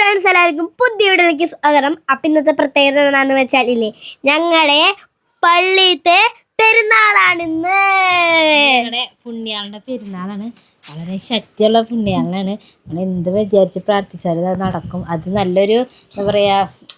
Friends എല്ലാവർക്കും പുതിയ വീഡിയോയിലേക്ക് സ്വാഗതം. അപ്പം ഇന്നത്തെ പ്രത്യേകത എന്താണെന്ന് വെച്ചാൽ ഇല്ലേ ഞങ്ങളുടെ പള്ളിയിലത്തെ പെരുന്നാളാണ് ഇന്ന്. ഞങ്ങളുടെ പുണ്യാളുടെ പെരുന്നാളാണ്. വളരെ ശക്തിയുള്ള പുണ്യാളനാണ് നമ്മൾ എന്ത് വിചാരിച്ച് പ്രാർത്ഥിച്ചാലും അത് നടക്കും. അത് നല്ലൊരു എന്താ പറയുക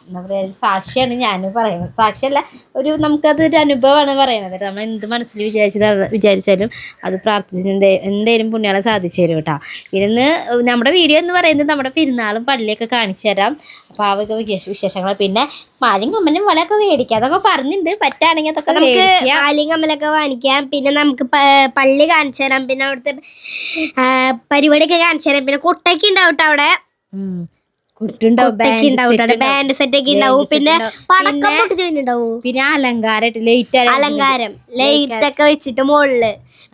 എന്താ പറയുക ഒരു സാക്ഷിയാണ് ഞാൻ പറയുന്നത്. സാക്ഷിയല്ല ഒരു നമുക്കതൊരു അനുഭവമാണ് പറയുന്നത്. നമ്മൾ എന്ത് മനസ്സിൽ വിചാരിച്ചത് വിചാരിച്ചാലും അത് പ്രാർത്ഥിച്ച് എന്തേ എന്തേലും പുണ്യാളെ സാധിച്ചു തരും കേട്ടോ. പിന്നെ നമ്മുടെ വീഡിയോ എന്ന് പറയുന്നത് നമ്മുടെ പെരുന്നാളും പള്ളിയൊക്കെ കാണിച്ചു തരാം. അപ്പോൾ ആ വിശേഷങ്ങൾ പിന്നെ മാലും കമ്മനും വളയൊക്കെ മേടിക്കാം. അതൊക്കെ പറഞ്ഞിട്ടുണ്ട് പറ്റാണെങ്കിൽ അതൊക്കെ നമുക്ക് കമ്മലൊക്കെ വാങ്ങിക്കാം. പിന്നെ നമുക്ക് പള്ളി കാണിച്ചു തരാം. പിന്നെ അവിടുത്തെ പരിപാടിയൊക്കെ കാണിച്ചു തരാം. പിന്നെ കൊട്ടയ്ക്ക് ഉണ്ടാവും അവിടെ. ബാൻഡ് സെറ്റ് ഒക്കെ ഉണ്ടാവും. പിന്നെ പിന്നെ- അലങ്കാരമായിട്ട് ലേറ്റ് അലങ്കാരം ലൈറ്റ് ഒക്കെ വെച്ചിട്ട് മുകളിൽ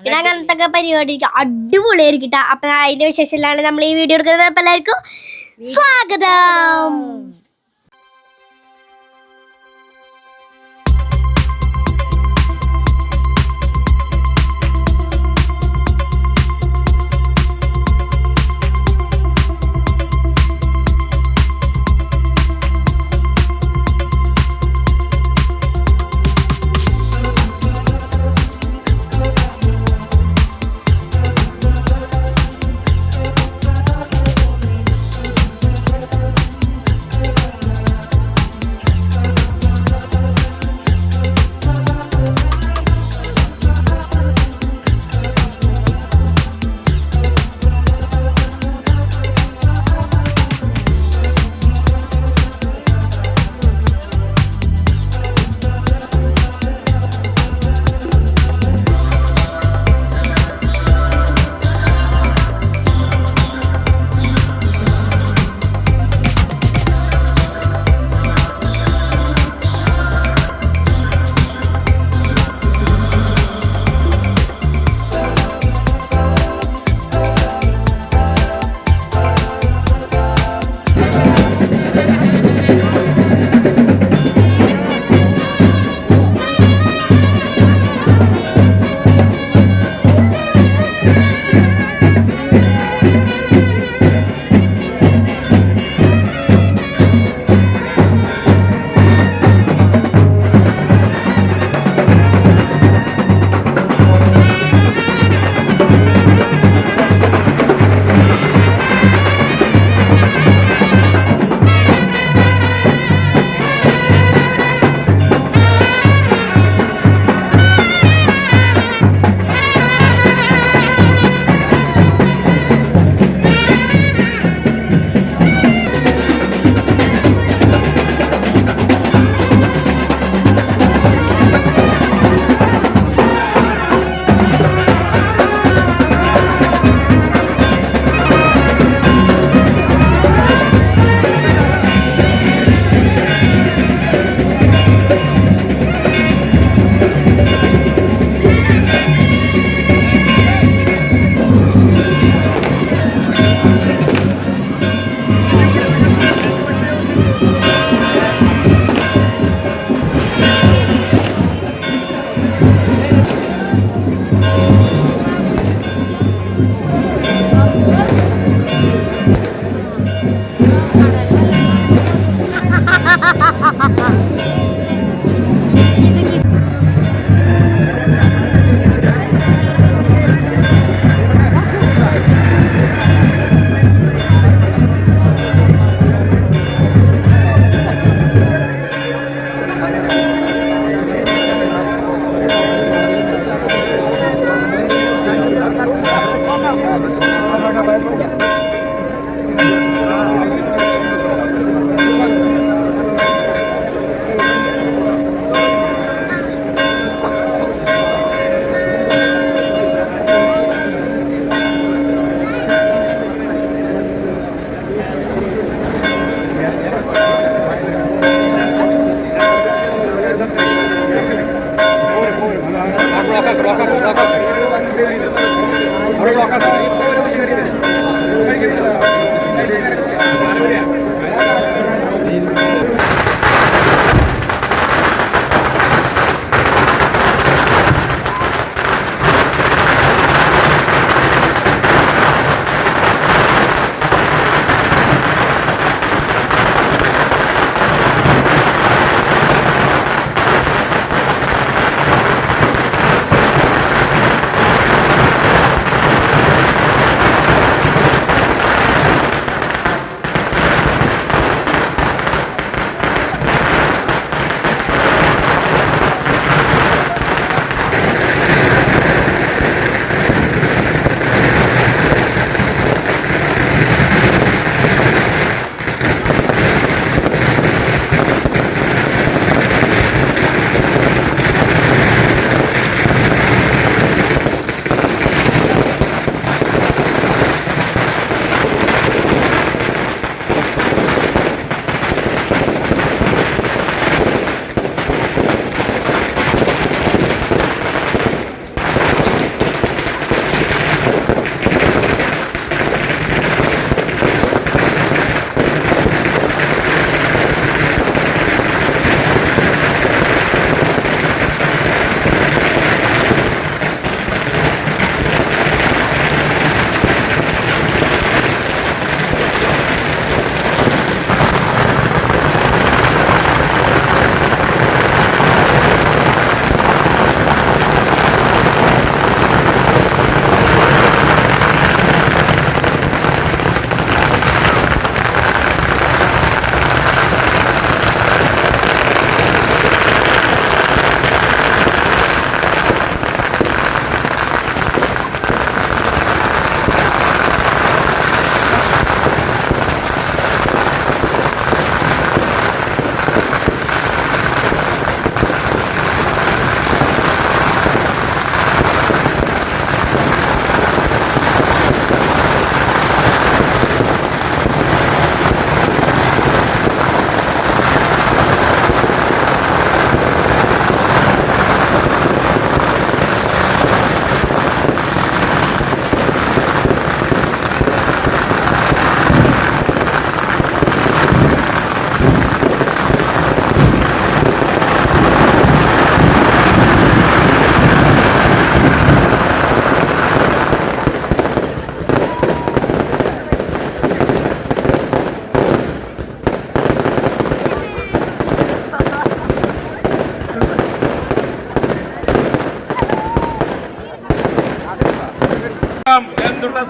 പിന്നെ അങ്ങനത്തെ ഒക്കെ പരിപാടി അടിപൊളിയായിരിക്കും ട്ടോ. അപ്പൊ അതിന്റെ വിശേഷം നമ്മൾ ഈ വീഡിയോ എടുക്കുന്നത്. എല്ലാവർക്കും സ്വാഗതം.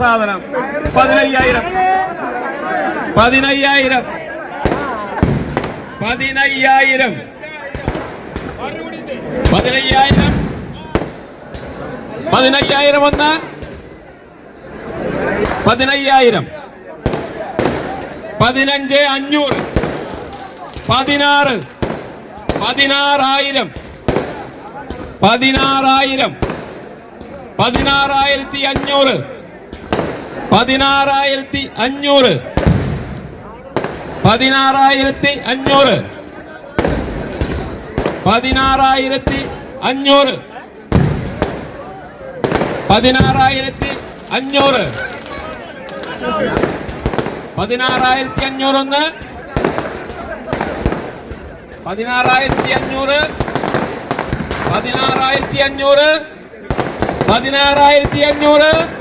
സാധനം പതിനയ്യായിരം. പതിനയ്യായിരം. പതിനയ്യായിരം. പതിനയ്യായിരം. പതിനയ്യായിരം ഒന്ന്. പതിനയ്യായിരം. പതിനഞ്ച് അഞ്ഞൂറ്. പതിനാറ്. പതിനാറായിരം. പതിനാറായിരം. പതിനാറായിരത്തി അഞ്ഞൂറ്. പതിനാറായിരത്തി അഞ്ഞൂറ്. പതിനാറായിരത്തി അഞ്ഞൂറ്. പതിനാറായിരത്തി അഞ്ഞൂറ്. പതിനാറായിരത്തി അഞ്ഞൂറ്. പതിനാറായിരത്തി അഞ്ഞൂറ് ഒന്ന് പതിനാറായിരത്തി അഞ്ഞൂറ്. പതിനാറായിരത്തി അഞ്ഞൂറ്. പതിനാറായിരത്തി അഞ്ഞൂറ്.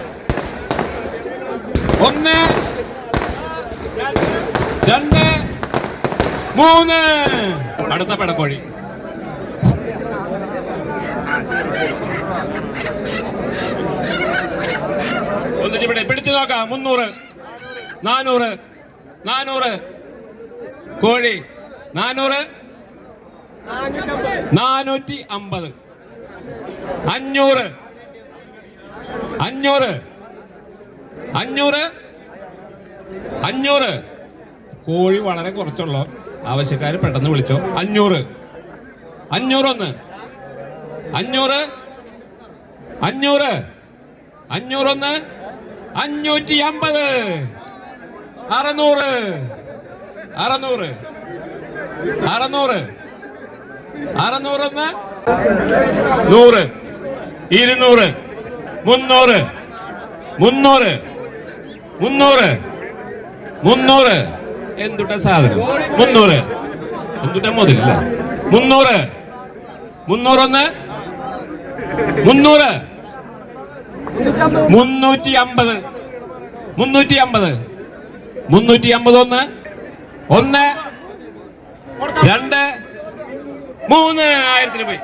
ഒന്ന് രണ്ട് മൂന്ന്. അടുത്ത പടക്കോഴി. ഒന്നിച്ചിവിടെ പിടിച്ചു നോക്കാം. മുന്നൂറ് നാനൂറ് നാനൂറ്. കോഴി നാനൂറ്. നാനൂറ്റി അമ്പത്. അഞ്ഞൂറ്. അഞ്ഞൂറ്. അഞ്ഞൂറ്? അഞ്ഞൂറ്. കോഴി വളരെ കുറച്ചുള്ള ആവശ്യക്കാർ പെട്ടെന്ന് വിളിച്ചോ. അഞ്ഞൂറ്. അഞ്ഞൂറൊന്ന്. അഞ്ഞൂറ്. അഞ്ഞൂറ്. അഞ്ഞൂറൊന്ന്. അഞ്ഞൂറ്റി അമ്പത് അറുന്നൂറ്. അറുന്നൂറ്. അറുന്നൂറ്. അറുന്നൂറൊന്ന്. നൂറ്. ഇരുന്നൂറ്. മുന്നൂറ്. മുന്നൂറ്. മുന്നൂറ്. മുന്നൂറ്. എന്തുട്ട സാധനം? മുന്നൂറ്. എന്തുട്ട മുതലില്ല മുന്നൂറ്. മുന്നൂറൊന്ന്. മുന്നൂറ്. മുന്നൂറ്റി അമ്പത് മുന്നൂറ്റി അമ്പത് മുന്നൂറ്റി അമ്പത് ഒന്ന് ഒന്ന്. രണ്ട്. മൂന്ന്. ആയിരത്തിന് പോയി.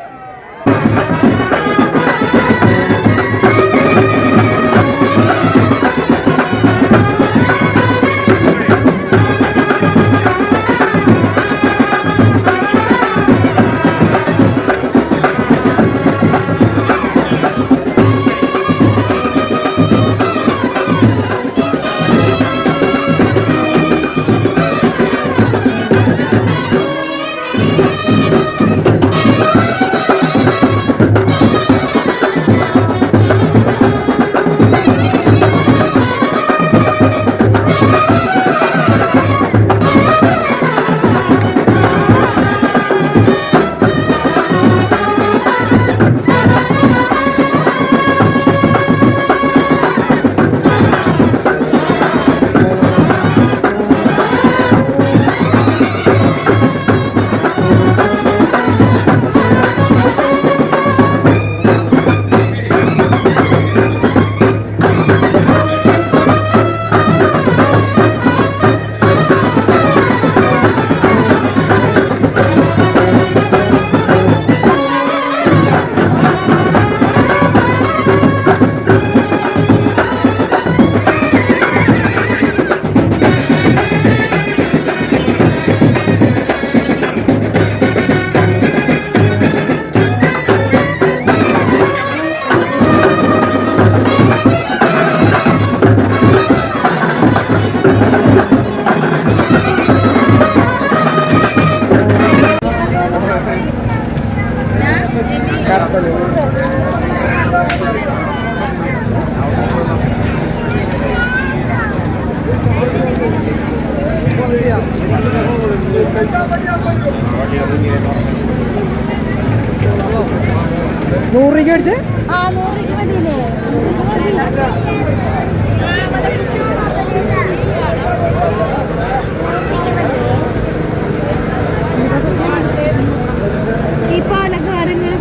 നൂറ് രൂപ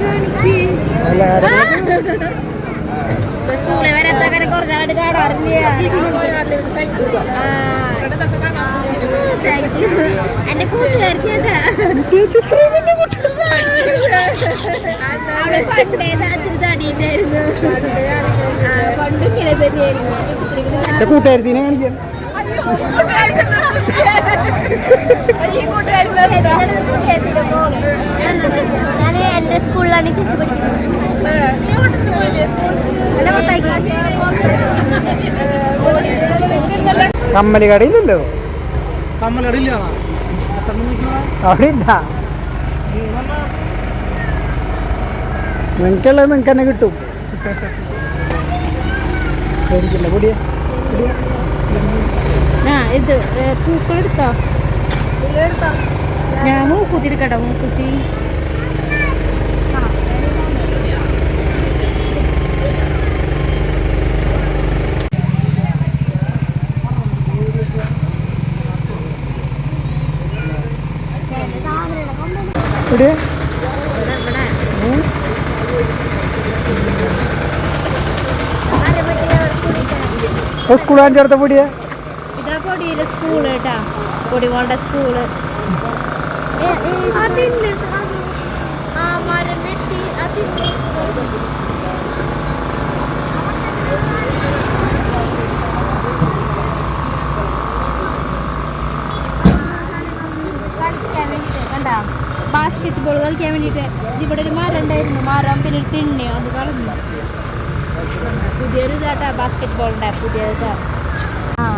കാണിക്കേ. സ്കൂളിൽ വരാത്തങ്ങനെ കുറച്ചായിട്ട് കാണാറില്ല. എന്റെ കൂട്ടുകാരി ചേട്ടാ കൂട്ടുകാരത്തിനെ കാണിക്കാം. ഞാൻ എന്റെ സ്കൂളിലാണ് കമ്മൽ കടയില്ലല്ലോ കമ്മൽ കടയില്ല അവിടെ ഇല്ല നിങ്ങൾക്കുള്ളത് നിങ്ങൾക്ക് തന്നെ കിട്ടും. പേടിക്കില്ല പൊടിയ. ഇത് പൂക്കൾ എടുത്തോ? ഞാൻ മൂക്കുത്തി എടുക്കട്ടോ മൂക്കുത്തി സ്കൂൾ സ്കൂളാൻ ചേർത്ത പൊടിയാ? ഇതാ പൊടിയിലെ സ്കൂൾ കേട്ടാ. പൊടിമോളുടെ സ്കൂൾ ബാസ്കറ്റ് ബോൾ കളിക്കാൻ വേണ്ടിയിട്ട് ഇവിടെ ഒരു മരം ഉണ്ടായിരുന്നു. മരം പിന്നെ ഒരു തിണ്ണയോ അത് കളഞ്ഞു. പുതിയൊരു ഇതാട്ടാ ബാസ്കറ്റ് ബോളിന്റെ പുതിയതാ. ആ.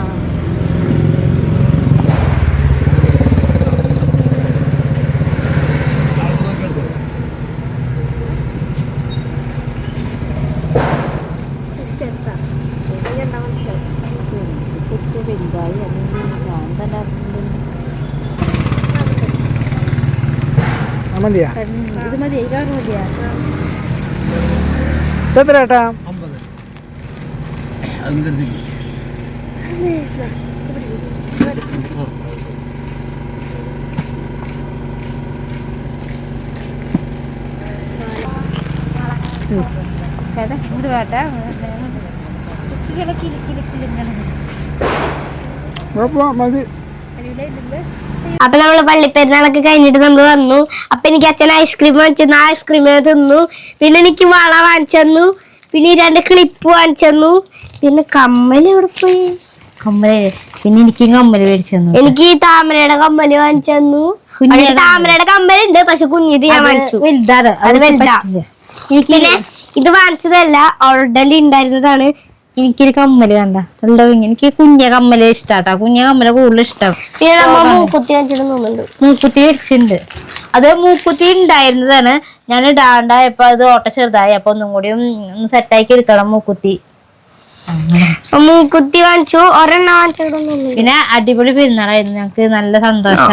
മതിയാ. ഇത് മതി എത്ര ഏട്ടാ ചേട്ടാ ഇങ്ങോട്ട് വേട്ടാ കുഴപ്പമില്ല മതി അപ്പൊ നമ്മൾ പള്ളിപ്പെരുന്നാളൊക്കെ കഴിഞ്ഞിട്ട് നമ്മൾ വന്നു. അപ്പൊ എനിക്ക് അച്ഛൻ ഐസ്ക്രീം വാങ്ങിച്ചു ആ ഐസ്ക്രീം തിന്നു. പിന്നെ എനിക്ക് വള വാങ്ങിച്ചു പിന്നെ രണ്ട് ക്ലിപ്പ് വാങ്ങിച്ചു പിന്നെ കമ്മൽ എവിടെ പോയി? കമ്മൽ. പിന്നെ എനിക്ക് കമ്മൽ മേടിച്ചു തന്നു. എനിക്ക് ഈ താമരയുടെ കമ്മൽ വാങ്ങിച്ചു തന്നു. താമരയുടെ കമ്മലുണ്ട് പക്ഷെ കുഞ്ഞിത് ഞാൻ വാങ്ങിച്ചു വലുതാണ്. അത് വലുതാ. എനിക്ക് ഇത് വാങ്ങിച്ചതല്ല ഓൾറെഡി ഉണ്ടായിരുന്നതാണ്. എനിക്കൊരു കമ്മൽ കണ്ട നല്ല. എനിക്ക് കുഞ്ഞ കമ്മൽ ഇഷ്ടാട്ടാ. കുഞ്ഞ കമ്മൽ കൂടുതൽ ഇഷ്ടം മൂക്കുത്തി മേടിച്ചിട്ടുണ്ട്. അത് മൂക്കുത്തി ഉണ്ടായിരുന്നതാണ്. ഞാൻ ഇടാണ്ടായപ്പോ അത് ഓട്ട ചെറുതായി. അപ്പൊ ഒന്നും കൂടി സെറ്റാക്കി എടുക്കണം മൂക്കുത്തി. മൂക്കുത്തി വാങ്ങിച്ചു. ഒരെണ്ണം വാങ്ങിച്ചിട്ടൊന്നും പിന്നെ അടിപൊളി പെരുന്നാളായിരുന്നു. ഞങ്ങക്ക് നല്ല സന്തോഷം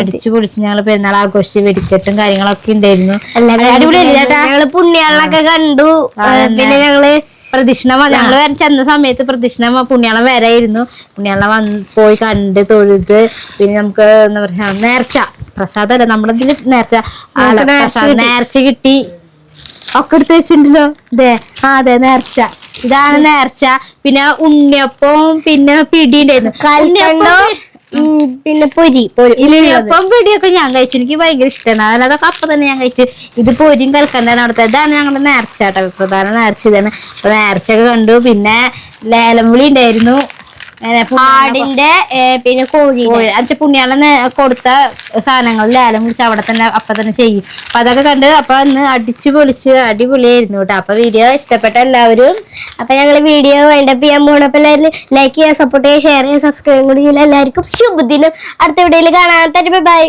അടിച്ചു പൊളിച്ച് ഞങ്ങൾ പെരുന്നാൾ ആഘോഷിച്ച് വെടിക്കെട്ടും കാര്യങ്ങളൊക്കെ ഉണ്ടായിരുന്നു. ഞങ്ങൾ പുണ്യാളൊക്കെ കണ്ടു. പിന്നെ ഞങ്ങൾ പ്രദക്ഷിണ ഞങ്ങൾ ചെന്ന സമയത്ത് പ്രദക്ഷിണ പുണ്യാളം വരായിരുന്നു പുണ്യാളം വന്ന് പോയി കണ്ട് തൊഴുത് പിന്നെ നമുക്ക് എന്താ പറയാ നേർച്ച. പ്രസാദല്ല നമ്മളതിൽ നേർച്ച. നേർച്ച കിട്ടി. ഒക്കെ എടുത്ത് വെച്ചിട്ടുണ്ടല്ലോ. അതെ ആ അതെ നേർച്ച. ഇതാണ് നേർച്ച. പിന്നെ ഉണ്ണിയപ്പം പിന്നെ പിടി ഉണ്ടായിരുന്നു പിന്നെ പൊരി പൊരി ഉണ്ണിയപ്പം പിടിയൊക്കെ ഞാൻ കഴിച്ചു. എനിക്ക് ഭയങ്കര ഇഷ്ടമാണ് അതല്ലാതെ കപ്പ അപ്പൊ തന്നെ ഞാൻ കഴിച്ചു. ഇത് പൊരിയും കൽക്കണ്ടാണ് അവിടുത്തെ. ഇതാണ് ഞങ്ങളുടെ നേർച്ച കേട്ടോ. പ്രധാന നേർച്ച ഇതാണ്. അപ്പൊ നേർച്ചയൊക്കെ കണ്ടു. പിന്നെ ലേലം വിളി ഉണ്ടായിരുന്നു. ആടിന്റെ പിന്നെ കോഴി. അച്ഛ അച്ഛൻ കൊടുത്ത സാധനങ്ങൾ ലേലം വിളിച്ച് അവിടെ തന്നെ അപ്പൊ തന്നെ ചെയ്യും. അപ്പൊ അതൊക്കെ കണ്ട് അപ്പൊ അന്ന് അടിച്ചു പൊളിച്ച് അടിപൊളിയായിരുന്നു കേട്ടോ അപ്പൊ വീഡിയോ ഇഷ്ടപ്പെട്ട എല്ലാവരും അപ്പൊ ഞങ്ങൾ വീഡിയോ വൈൻഡപ്പ് ചെയ്യാൻ പോണപ്പോ എല്ലാവരും ലൈക്ക് ചെയ്യുക സപ്പോർട്ട് ചെയ്യുക ഷെയർ ചെയ്യുക സബ്സ്ക്രൈബ് കൂടി എല്ലാവർക്കും ശുഭദിനം. അടുത്ത വീഡിയോയിൽ കാണാൻ തന്നെ ബൈ.